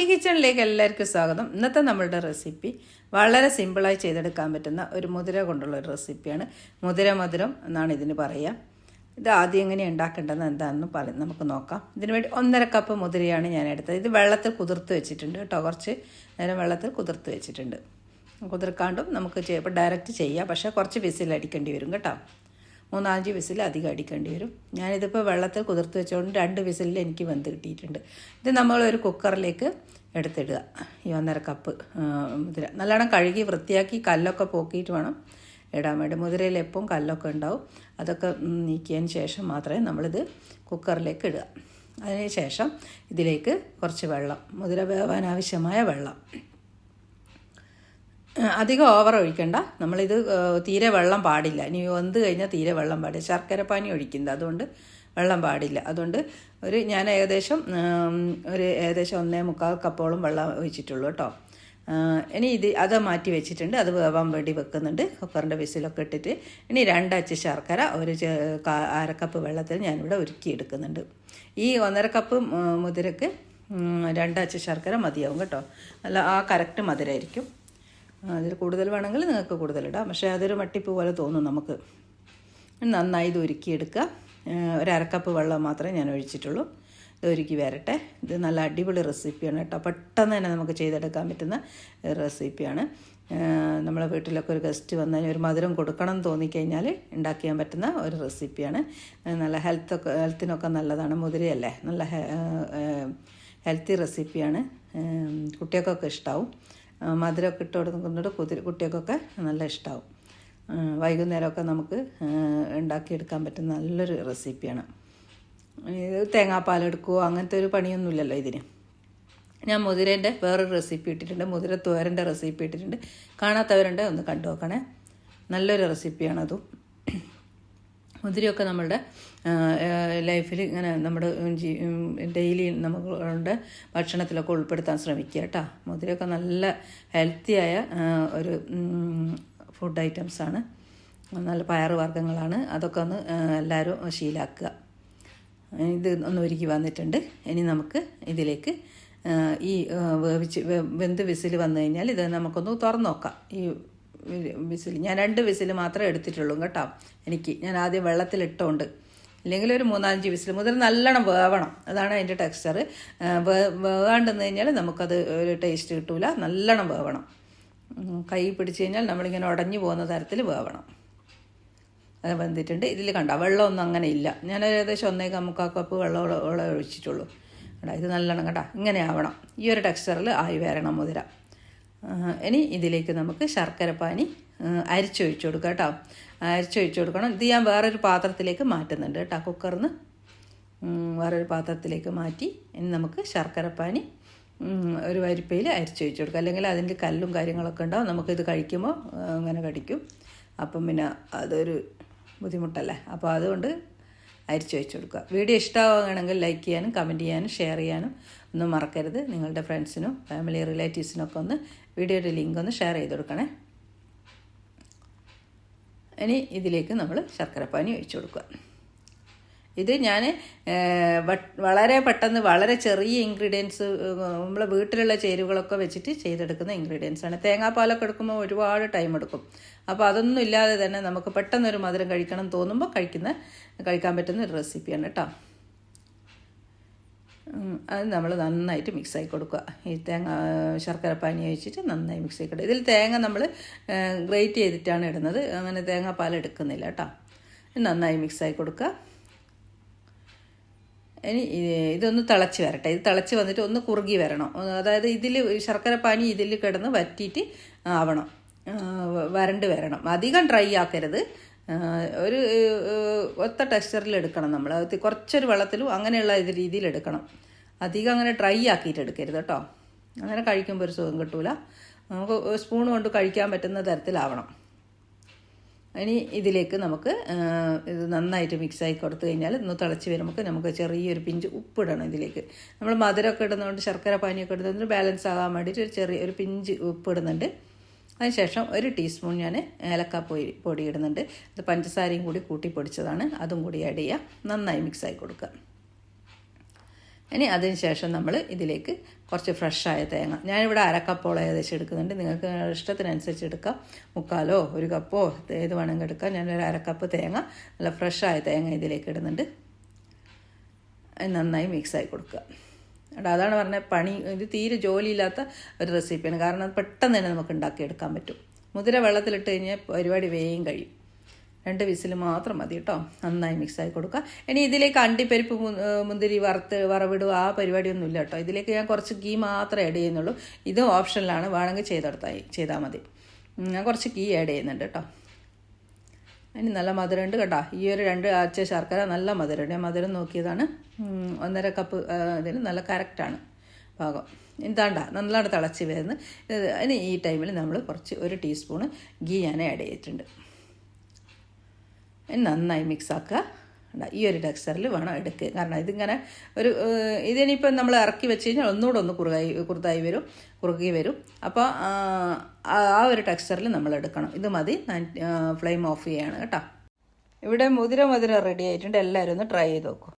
മഹി കിച്ചണിലേക്ക് എല്ലാവർക്കും സ്വാഗതം. ഇന്നത്തെ നമ്മളുടെ റെസിപ്പി വളരെ സിമ്പിളായി ചെയ്തെടുക്കാൻ പറ്റുന്ന ഒരു മുതിര കൊണ്ടുള്ള ഒരു റെസിപ്പിയാണ് മുതിര മധുരം എന്നാണ് ഇതിന് പറയുക ഇത് ആദ്യം എങ്ങനെ ഉണ്ടാക്കേണ്ടതെന്ന് എന്താണെന്ന് പറയും നമുക്ക് നോക്കാം. ഇതിന് വേണ്ടി ഒന്നര കപ്പ് മുതിരയാണ് ഞാൻ എടുത്തത്. ഇത് വെള്ളത്തിൽ കുതിർത്ത് വെച്ചിട്ടുണ്ട് കേട്ടോ. കുറച്ച് നേരം വെള്ളത്തിൽ കുതിർത്ത് വെച്ചിട്ടുണ്ട്. കുതിർക്കാണ്ടും നമുക്ക് ഇപ്പോൾ ഡയറക്റ്റ് ചെയ്യാം. പക്ഷേ കുറച്ച് വിസിൽ അടിക്കേണ്ടി വരും കേട്ടോ. മൂന്നാലഞ്ച് വിസിൽ അധികം അടിക്കേണ്ടി വരും. ഞാനിതിപ്പോൾ വെള്ളത്തിൽ കുതിർത്ത് വെച്ചുകൊണ്ട് രണ്ട് വിസിലിൽ എനിക്ക് വെന്ത് കിട്ടിയിട്ടുണ്ട്. ഇത് നമ്മൾ ഒരു കുക്കറിലേക്ക് എടുത്തിടുക. ഈ ഒന്നര കപ്പ് മുതിര. നല്ലോണം കഴുകി വൃത്തിയാക്കി കല്ലൊക്കെ പോക്കിയിട്ട് വേണം ഇടാൻ വേണ്ടി. മുതിരയിൽ എപ്പം കല്ലൊക്കെ ഉണ്ടാവും. അതൊക്കെ നീക്കിയതിന് ശേഷം മാത്രമേ നമ്മളിത് കുക്കറിലേക്ക് ഇടുക. അതിന് ശേഷം ഇതിലേക്ക് കുറച്ച് വെള്ളം മുതിര വേവാൻ ആവശ്യമായ വെള്ളം. അധികം ഓവർ ഒഴിക്കണ്ട. നമ്മളിത് തീരെ വെള്ളം പാടില്ല. ഇനി വെന്ത് കഴിഞ്ഞാൽ തീരെ വെള്ളം പാടില്ല. ശർക്കര പാനി ഒഴിക്കുന്നത് അതുകൊണ്ട് വെള്ളം പാടില്ല. അതുകൊണ്ട് ഒരു ഞാൻ ഏകദേശം ഒരു ഏകദേശം ഒന്നേ മുക്കാൽ കപ്പോളം വെള്ളം ഒഴിച്ചിട്ടുള്ളൂ കേട്ടോ. ഇനി ഇത് അത് മാറ്റി വെച്ചിട്ടുണ്ട്. അത് വേവാൻ വേണ്ടി വെക്കുന്നുണ്ട്. കുക്കറിന്റെ വിസിലൊക്കെ ഇട്ടിട്ട്. ഇനി രണ്ടച്ച് ശർക്കര ഒരു അരക്കപ്പ് വെള്ളത്തിൽ ഞാനിവിടെ ഒരുക്കി എടുക്കുന്നുണ്ട്. ഈ ഒന്നര കപ്പ് മുതിരക്ക് രണ്ടച്ച് ശർക്കര മതിയാവും കേട്ടോ. അല്ല ആ കറക്റ്റ് മധുരമായിരിക്കും അതിൽ കൂടുതൽ വേണമെങ്കിൽ നിങ്ങൾക്ക് കൂടുതൽ കൂടുതലിടാം പക്ഷേ അതൊരു മട്ടിപ്പ് പോലെ തോന്നും നമുക്ക്. നന്നായി ഇത് ഒരുക്കിയെടുക്കുക ഒരക്കപ്പ് വെള്ളം മാത്രമേ ഞാൻ ഒഴിച്ചിട്ടുള്ളൂ. ഇത് ഒരുക്കി വരട്ടെ. ഇത് നല്ല അടിപൊളി റെസിപ്പിയാണ് കേട്ടോ. പെട്ടെന്ന് തന്നെ നമുക്ക് ചെയ്തെടുക്കാൻ പറ്റുന്ന റെസിപ്പിയാണ് നമ്മളെ വീട്ടിലൊക്കെ ഒരു ഗസ്റ്റ് വന്നാൽ ഒരു മധുരം കൊടുക്കണം എന്ന് തോന്നിക്കഴിഞ്ഞാൽ ഉണ്ടാക്കിയാൻ പറ്റുന്ന ഒരു റെസിപ്പിയാണ് നല്ല ഹെൽത്തൊക്കെ ഹെൽത്തിനൊക്കെ നല്ലതാണ്. മുതിരയല്ലേ? നല്ല ഹെൽത്തി റെസിപ്പിയാണ് കുട്ടികൾക്കൊക്കെ ഇഷ്ടമാവും മധുരമൊക്കെ ഇട്ട് കൊടുക്കുന്നുണ്ട് കുതിരി കുട്ടികൾക്കൊക്കെ നല്ല ഇഷ്ടമാവും വൈകുന്നേരമൊക്കെ നമുക്ക് ഉണ്ടാക്കിയെടുക്കാൻ പറ്റുന്ന നല്ലൊരു റെസിപ്പിയാണ്. തേങ്ങാപ്പാൽ എടുക്കുമോ അങ്ങനത്തെ ഒരു പണിയൊന്നുമില്ലല്ലോ ഇതിന്. ഞാൻ മുതിരേന്റെ വേറൊരു റെസിപ്പി ഇട്ടിട്ടുണ്ട് മുതിര തോരന്റെ റെസിപ്പി ഇട്ടിട്ടുണ്ട്. കാണാത്തവരുണ്ട് ഒന്ന് കണ്ടു നോക്കണേ. നല്ലൊരു റെസിപ്പിയാണതും. മുതിരയൊക്കെ നമ്മളുടെ ലൈഫിൽ ഇങ്ങനെ നമ്മുടെ ഡെയിലി നമ്മളുടെ ഭക്ഷണത്തിലൊക്കെ ഉൾപ്പെടുത്താൻ ശ്രമിക്കുക കേട്ടോ. മുതിരയൊക്കെ നല്ല ഹെൽത്തിയായ ഒരു ഫുഡ് ഐറ്റംസാണ് നല്ല പയർ വർഗങ്ങളാണ്. അതൊക്കെ ഒന്ന് എല്ലാവരും ശീലാക്കുക. ഇത് ഒന്ന് ഒരുക്കി വന്നിട്ടുണ്ട്. ഇനി നമുക്ക് ഇതിലേക്ക് ഈ വേവിച്ച് വെന്ത് വിസിൽ വന്നു കഴിഞ്ഞാൽ ഇത് നമുക്കൊന്ന് തുറന്നു നോക്കാം. ഈ വിസിൽ ഞാൻ രണ്ട് വിസിൽ മാത്രമേ എടുത്തിട്ടുള്ളൂ കേട്ടോ. എനിക്ക് ഞാൻ ആദ്യം വെള്ളത്തിലിട്ടോണ്ട്. അല്ലെങ്കിൽ ഒരു മൂന്നാലഞ്ച് വിസിൽ മുതൽ നല്ലോണം വേവണം. അതാണ് അതിന്റെ ടെക്സ്ചർ വേകാണ്ടെന്ന് കഴിഞ്ഞാൽ നമുക്കത് ഒരു ടേസ്റ്റ് കിട്ടൂല. നല്ലോണം വേവണം. കൈ പിടിച്ച് കഴിഞ്ഞാൽ നമ്മളിങ്ങനെ ഉടഞ്ഞു പോകുന്ന തരത്തിൽ വേവണം. അത് വെന്തിട്ടുണ്ട്. ഇതിൽ കണ്ട വെള്ളമൊന്നും അങ്ങനെ ഇല്ല. ഞാൻ ഏകദേശം ഒന്നേകാ മുക്കാൽ കപ്പ് വെള്ളം ഒഴിച്ചിട്ടുള്ളൂ. കേട്ടോ ഇത് നല്ലോണം കേട്ടോ ഇങ്ങനെ ആവണം. ഈ ഒരു ടെക്സ്ചറിൽ ആയി വരണം മുതിര. ഇനി ഇതിലേക്ക് നമുക്ക് ശർക്കരപ്പാനി പാനി അരിച്ചൊഴിച്ചു കൊടുക്കുക കേട്ടോ. അരിച്ചൊഴിച്ചു കൊടുക്കണം. ഇത് ഞാൻ വേറൊരു പാത്രത്തിലേക്ക് മാറ്റുന്നുണ്ട് കേട്ടോ. കുക്കറിൽ നിന്ന് വേറൊരു പാത്രത്തിലേക്ക് മാറ്റി ഇനി നമുക്ക് ശർക്കരപ്പാനി പാനി ഒരു വരിപ്പയിൽ അരിച്ചൊഴിച്ചു കൊടുക്കുക അല്ലെങ്കിൽ അതിന്റെ കല്ലും കാര്യങ്ങളൊക്കെ ഉണ്ടാവും. നമുക്കിത് കഴിക്കുമ്പോൾ അങ്ങനെ കടിക്കും. അപ്പം പിന്നെ അതൊരു ബുദ്ധിമുട്ടല്ലേ? അപ്പോൾ അതുകൊണ്ട് അരിച്ചു വെച്ച് കൊടുക്കുക. വീഡിയോ ഇഷ്ടമാവുകയാണെങ്കിൽ ലൈക്ക് ചെയ്യാനും കമന്റ് ചെയ്യാനും ഷെയർ ചെയ്യാനും ഒന്നും മറക്കരുത്. നിങ്ങളുടെ ഫ്രണ്ട്സിനും ഫാമിലി റിലേറ്റീവ്സിനൊക്കെ ഒന്ന് വീഡിയോയുടെ ലിങ്ക് ഒന്ന് ഷെയർ ചെയ്ത് കൊടുക്കണേ. ഇനി ഇതിലേക്ക് നമ്മൾ ശർക്കരപ്പാനി ഒഴിച്ചു കൊടുക്കുക. ഇത് ഞാൻ വളരെ പെട്ടെന്ന് വളരെ ചെറിയ ഇൻഗ്രീഡിയൻസ് നമ്മളെ വീട്ടിലുള്ള ചേരുവകളൊക്കെ വെച്ചിട്ട് ചെയ്തെടുക്കുന്ന ഇൻഗ്രീഡിയൻസ് ആണ്. തേങ്ങാപ്പാലൊക്കെ എടുക്കുമ്പോൾ ഒരുപാട് ടൈം എടുക്കും. അപ്പോൾ അതൊന്നും ഇല്ലാതെ തന്നെ നമുക്ക് പെട്ടെന്ന് ഒരു മധുരം കഴിക്കണം തോന്നുമ്പോൾ കഴിക്കുന്ന കഴിക്കാൻ പറ്റുന്ന ഒരു റെസിപ്പിയാണ് കേട്ടോ അത് നമ്മൾ നന്നായിട്ട് മിക്സ് ആയി കൊടുക്കുക. ഈ തേങ്ങ ശർക്കര പാനി ഒഴിച്ചിട്ട് നന്നായി മിക്സ് ആക്കി കൊടുക്കുക. ഇതിൽ തേങ്ങ നമ്മൾ ഗ്രേറ്റ് ചെയ്തിട്ടാണ് ഇടുന്നത്. അങ്ങനെ തേങ്ങാപ്പാൽ എടുക്കുന്നില്ല കേട്ടോ നന്നായി മിക്സ് ആയി കൊടുക്കുക. ഇനി ഇത് ഇതൊന്ന് തിളച്ച് വരട്ടെ. ഇത് തിളച്ച് വന്നിട്ട് ഒന്ന് കുറുകി വരണം. അതായത് ഇതിൽ ശർക്കര പാനി ഇതിൽ കിടന്ന് വറ്റിയിട്ട് ആവണം. വരണ്ട് വരണം. അധികം ഡ്രൈ ആക്കരുത്. ഒരു ഒത്ത ടെക്സ്ചറിൽ എടുക്കണം നമ്മൾ കുറച്ചൊരു വെള്ളത്തിലും അങ്ങനെയുള്ള രീതിയിൽ എടുക്കണം. അധികം അങ്ങനെ ഡ്രൈ ആക്കിയിട്ട് എടുക്കരുത് കേട്ടോ. അങ്ങനെ കഴിക്കുമ്പോൾ ഒരു സുഖം കിട്ടൂല. നമുക്ക് സ്പൂൺ കൊണ്ട് കഴിക്കാൻ പറ്റുന്ന തരത്തിലാവണം. ഇനി ഇതിലേക്ക് നമുക്ക് ഇത് നന്നായിട്ട് മിക്സായി കൊടുത്തു കഴിഞ്ഞാൽ ഒന്ന് തിളച്ച് വരുമ്പോൾ നമുക്ക് ചെറിയൊരു പിഞ്ച് ഉപ്പിടണം ഇതിലേക്ക്. നമ്മൾ മധുരമൊക്കെ ഇടുന്നതുകൊണ്ട് ശർക്കര പാനിയൊക്കെ ഇടുന്നതുകൊണ്ട് ബാലൻസ് ആകാൻ വേണ്ടിയിട്ട് ഒരു ചെറിയ ഒരു പിഞ്ച് ഉപ്പിടുന്നുണ്ട്. അതിനുശേഷം ഒരു ടീസ്പൂൺ ഞാൻ ഏലക്കാപ്പൊടി പൊടി ഇടുന്നുണ്ട്. അത് പഞ്ചസാരയും കൂടി കൂട്ടി പൊടിച്ചതാണ്. അതും കൂടി ആഡ് ചെയ്യുക നന്നായി മിക്സായി കൊടുക്കുക. ഇനി അതിന് ശേഷം നമ്മൾ ഇതിലേക്ക് കുറച്ച് ഫ്രഷായ തേങ്ങ. ഞാനിവിടെ അരക്കപ്പോൾ ഏകദേശം എടുക്കുന്നുണ്ട്. നിങ്ങൾക്ക് ഇഷ്ടത്തിനനുസരിച്ച് എടുക്കാം. മുക്കാലോ ഒരു കപ്പോ ഏത് വേണമെങ്കിൽ എടുക്കാം. ഞാനൊരു അരക്കപ്പ് തേങ്ങ നല്ല ഫ്രഷായ തേങ്ങ ഇതിലേക്ക് ഇടുന്നുണ്ട്. നന്നായി മിക്സായി കൊടുക്കുക. എടാ അതാണ് പറഞ്ഞത് പണി. ഇത് തീരെ ജോലിയില്ലാത്ത ഒരു റെസിപ്പിയാണ് കാരണം പെട്ടെന്ന് തന്നെ നമുക്ക് ഉണ്ടാക്കിയെടുക്കാൻ പറ്റും. മുതിര വെള്ളത്തിലിട്ട് കഴിഞ്ഞാൽ പരിപാടി വേഗം കഴിയും. രണ്ട് വിസിൽ മാത്രം മതി കേട്ടോ. നന്നായി ആയി കൊടുക്കുക. ഇനി ഇതിലേക്ക് അണ്ടിപ്പരിപ്പ് മുന്തിരി വറുത്ത് വറവിടുക ആ പരിപാടിയൊന്നും ഇല്ല കേട്ടോ. ഇതിലേക്ക് ഞാൻ കുറച്ച് ഗീ മാത്രമേ ആഡ് ചെയ്യുന്നുള്ളൂ. ഇത് ഓപ്ഷനിലാണ് വേണമെങ്കിൽ ചെയ്തെടുത്താൽ ചെയ്താൽ മതി. ഞാൻ കുറച്ച് ഗീ ആഡ് ചെയ്യുന്നുണ്ട് കേട്ടോ. അതിന് നല്ല മധുരമുണ്ട് കേട്ടോ. ഈ ഒരു രണ്ട് ആഴ്ച ശർക്കര നല്ല മധുരമുണ്ട്. ഞാൻ മധുരം നോക്കിയതാണ്. ഒന്നര കപ്പ് ഇതിന് നല്ല കറക്റ്റാണ് പാകം. എന്താണ്ട നല്ലോണം തിളച്ച് വരുന്നത്. അതിന് ഈ ടൈമിൽ നമ്മൾ കുറച്ച് ഒരു ടീസ്പൂണ് ഗീ ഞാൻ ആഡ് ചെയ്തിട്ടുണ്ട്. ഇനി നന്നായി മിക്സാക്കുക ഈ ഒരു ടെക്സ്ചറിൽ വേണം എടുക്കുക കാരണം ഇതിങ്ങനെ ഒരു ഇതിനിപ്പോൾ ഇതിനിപ്പം നമ്മൾ ഇറക്കി വെച്ച് കഴിഞ്ഞാൽ ഒന്നുകൂടെ ഒന്ന് കുറുകായി കുറുതായി വരും കുറുകി വരും. അപ്പോൾ ആ ഒരു ടെക്സ്ചറിൽ നമ്മൾ എടുക്കണം. ഇത് മതി. ഫ്ലെയിം ഓഫ് ചെയ്യാണ്. കേട്ടോ. ഇവിടെ മുതിര മുതിര റെഡി ആയിട്ടുണ്ട്. എല്ലാവരും ഒന്ന് ട്രൈ ചെയ്ത് നോക്കൂ.